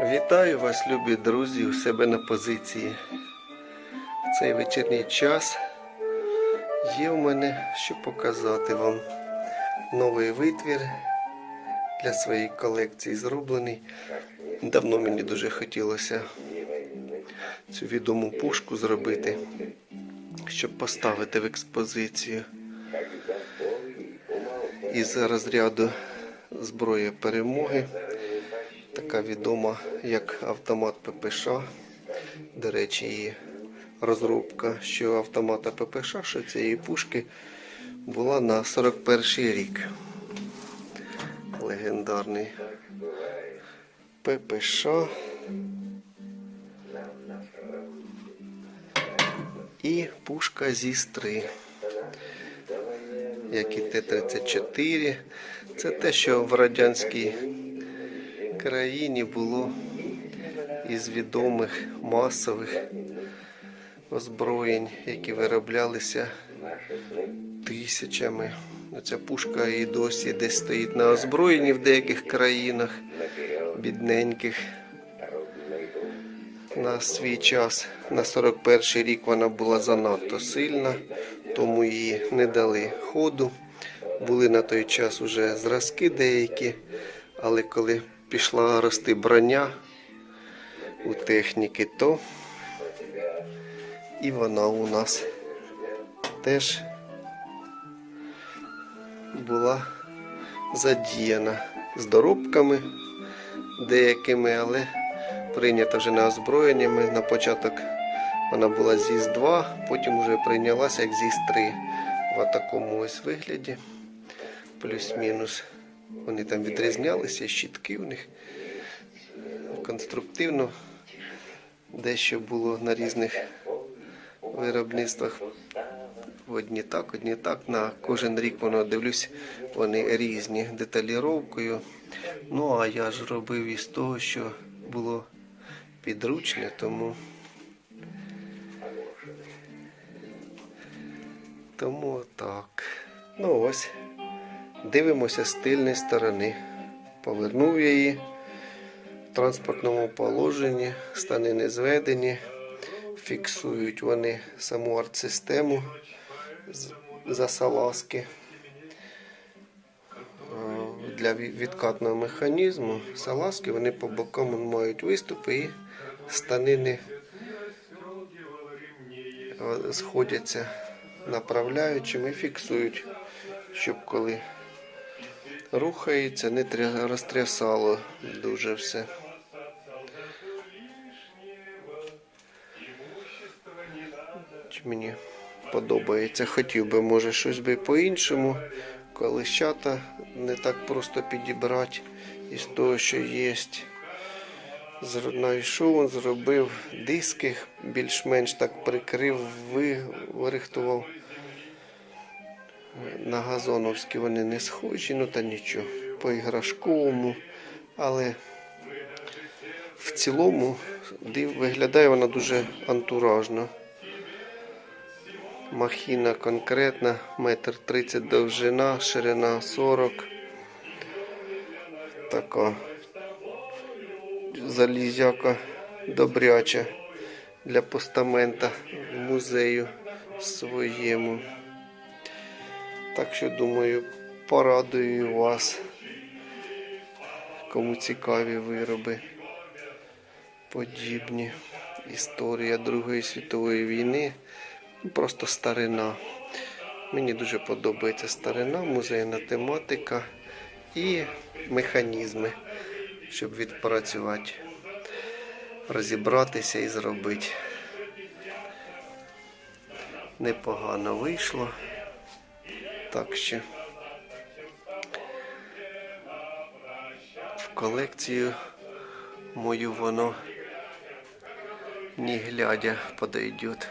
Вітаю вас, любі друзі, у себе на позиції. В цей вечірній час є в мене що показати вам. Новий витвір для своєї колекції зроблений. Давно мені дуже хотілося цю відому пушку зробити, щоб поставити в експозицію. Із розряду зброї перемоги така відома як автомат ППШ. До речі, її розробка, що автомата ППШ, що цієї пушки була на 41 рік. Легендарний ППШ. І пушка ЗІС-3, як і Т-34. Це те, що в радянській країні було із відомих масових озброєнь, які вироблялися тисячами. Ця пушка і досі десь стоїть на озброєнні в деяких країнах, бідненьких. На свій час, на 41-й рік вона була занадто сильна, тому її не дали ходу. Були на той час уже зразки деякі, але коли пішла рости броня у техніки, то і вона у нас теж була задіяна з доробками деякими, але прийнята вже не озброєннями. На початок вона була ЗІС-2, потім вже прийнялася як ЗІС-3 в такому ось вигляді. Плюс-мінус. Вони там відрізнялися, щітки у них конструктивно. Дещо було на різних виробництвах. Одні так, одні так. На кожен рік воно дивлюсь, вони різні деталіровкою. Ну а я ж робив із того, що було підручне, тому. Тому так. Ну ось. Дивимося з тильної сторони. Повернув я її в транспортному положенні, станини зведені, фіксують вони саму артсистему з- за салазки. Е, Для відкатного механізму салазки вони по бокам мають виступи і станини е, сходяться направляючими і фіксують, щоб коли рухається, не розтрясало дуже все. Мені подобається. Хотів би, може, щось би по-іншому. Колищата не так просто підібрати із того, що є. Знайшов, зробив диски, більш-менш так прикрив, ви- вирихтував. На газоновські вони не схожі, ну та нічого. По іграшковому. Але в цілому див, виглядає вона дуже антуражно. Махіна конкретна, метр тридцять довжина, ширина 40. Така залізяка добряча для постамента в музею своєму. Так що думаю, порадую вас, кому цікаві вироби подібні. Історія Другої світової війни. Просто старина. Мені дуже подобається старина, музейна тематика і механізми, щоб відпрацювати, розібратися і зробити. Непогано вийшло. Так що в колекцію мою воно не глядя подойдет.